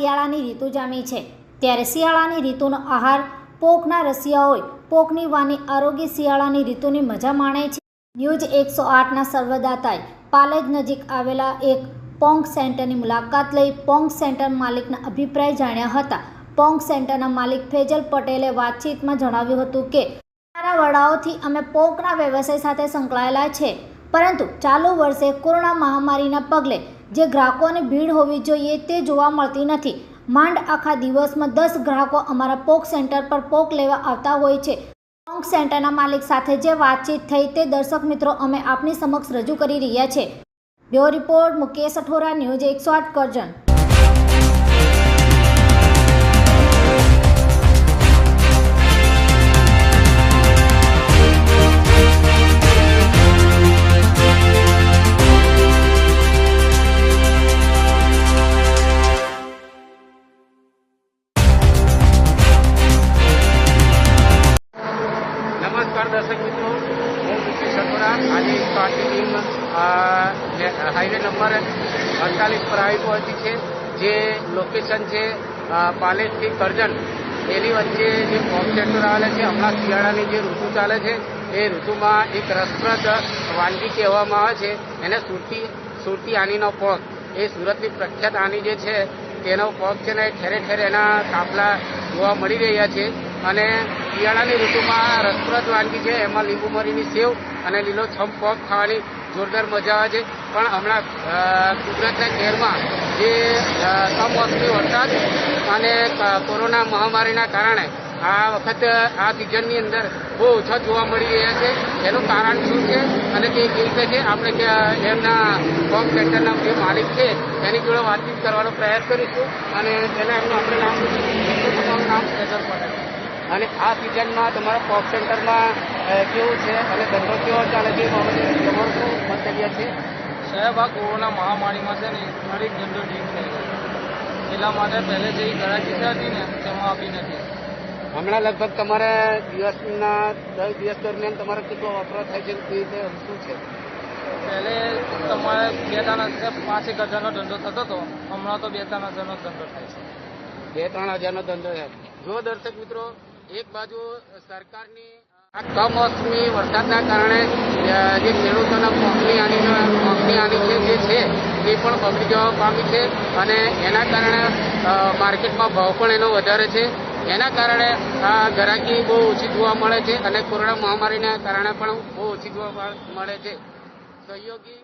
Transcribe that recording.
શિયાળાની ઋતુ જામી છે. ત્યારે શિયાળાની ઋતુનો આહાર પોકના રસિયાઓએ પોકની વાની આરોગ્ય શિયાળાની ઋતુની મજા માણે છે. ન્યૂઝ એકસો આઠના સર્વદાતાએ પાલેજ નજીક આવેલા એક પોંગ સેન્ટરની મુલાકાત લઈ પોંગ સેન્ટર માલિકના અભિપ્રાય જાણ્યા હતા. પોંગ સેન્ટરના માલિક ફેજલ પટેલે વાતચીતમાં જણાવ્યું હતું કે, અમારા વડાઓથી અમે પોંકના વ્યવસાય સાથે સંકળાયેલા છે. પરંતુ ચાલુ વર્ષે કોરોના મહામારીના પગલે જે ગ્રાહકોની ભીડ હોવી જોઈએ તે જોવા મળતી નથી. માંડ આખા દિવસમાં દસ ગ્રાહકો અમારા પોક સેન્ટર પર પોક લેવા આવતા હોય છે. પોક સેન્ટરના માલિક સાથે જે વાતચીત થઈ તે દર્શક મિત્રો અમે આપની સમક્ષ રજૂ કરી રહ્યા છે. Bureau report Mukesh Athora, news એકસો આઠ કરજણ. હાઈવે નંબર અડતાલીસ પર આવી પહોંચી છે. જે લોકેશન છે પાલેજથી કરજણ. એની વચ્ચે જે પોપ સેન્ટર આવેલા છે, હમણાં શિયાળાની જે ઋતુ ચાલે છે, એ ઋતુમાં એક રસપ્રદ વાનગી કહેવામાં આવે છે. એને સુરતી સુરતી આનીનો પોક. એ સુરતની પ્રખ્યાત આની જે છે, તેનો પોક છે ને ઠેરે ઠેરે એના કાપલા જોવા મળી રહ્યા છે. અને શિયાળાની ઋતુમાં રસપ્રદ વાનગી છે, એમાં લીંબુ મરીની સેવ અને લીલો છમ પોક ખાવાની જોરદાર મજા આવે છે. પણ હમણાં ગુજરાતના કહેરમાં જે કમોસમી વરસાદ અને કોરોના મહામારીના કારણે આ વખત આ સિઝનની અંદર બહુ ઓછા જોવા મળી રહ્યા છે. એનું કારણ શું છે અને તે કેવી રીતે છે? આપણે એમના હોમ સેન્ટરના જે માલિક છે, એની જોડે વાતચીત કરવાનો પ્રયાસ કરીશું અને તેને એમનું આપણે નામ નામ ફેઝલ પડે અને આ સિઝનમાં તમારા પોપ સેન્ટરમાં કેવું છે અને ધંધો કેવો ચાલે છે બાબતે તમારું છે. સાહેબ આ કોરોના મહામારીમાં છે ને દરેક ધંધો ઠીક થઈ ગયો એટલા માટે પહેલે જે ગરાકી હતી ને તેમાં આપી નથી. હમણાં લગભગ તમારે દિવસના દસ દિવસ દરમિયાન તમારો કેટલો વપરાશ થાય છે તે રીતે શું છે? પહેલે તમારે બે ત્રણ હજાર પાંચ એક હજારનો ધંધો થતો હતો. હમણાં તો બે ત્રણ હજારનો ધંધો થાય છે. બે ત્રણ હજારનો ધંધો છે. જો દર્શક મિત્રો એક બાજુ સરકારની આ કમોસમી વરસાદના કારણે જે ખેડૂતોના પોંકની આની પોંકની આની છે જે છે, એ પણ બગડી જવા પામી છે અને એના કારણે માર્કેટમાં ભાવ પણ એનો વધારે છે. એના કારણે આ ગરાકી બહુ ઓછી જોવા મળે છે અને કોરોના મહામારીના કારણે પણ બહુ ઓછી જોવા મળે છે. સહયોગી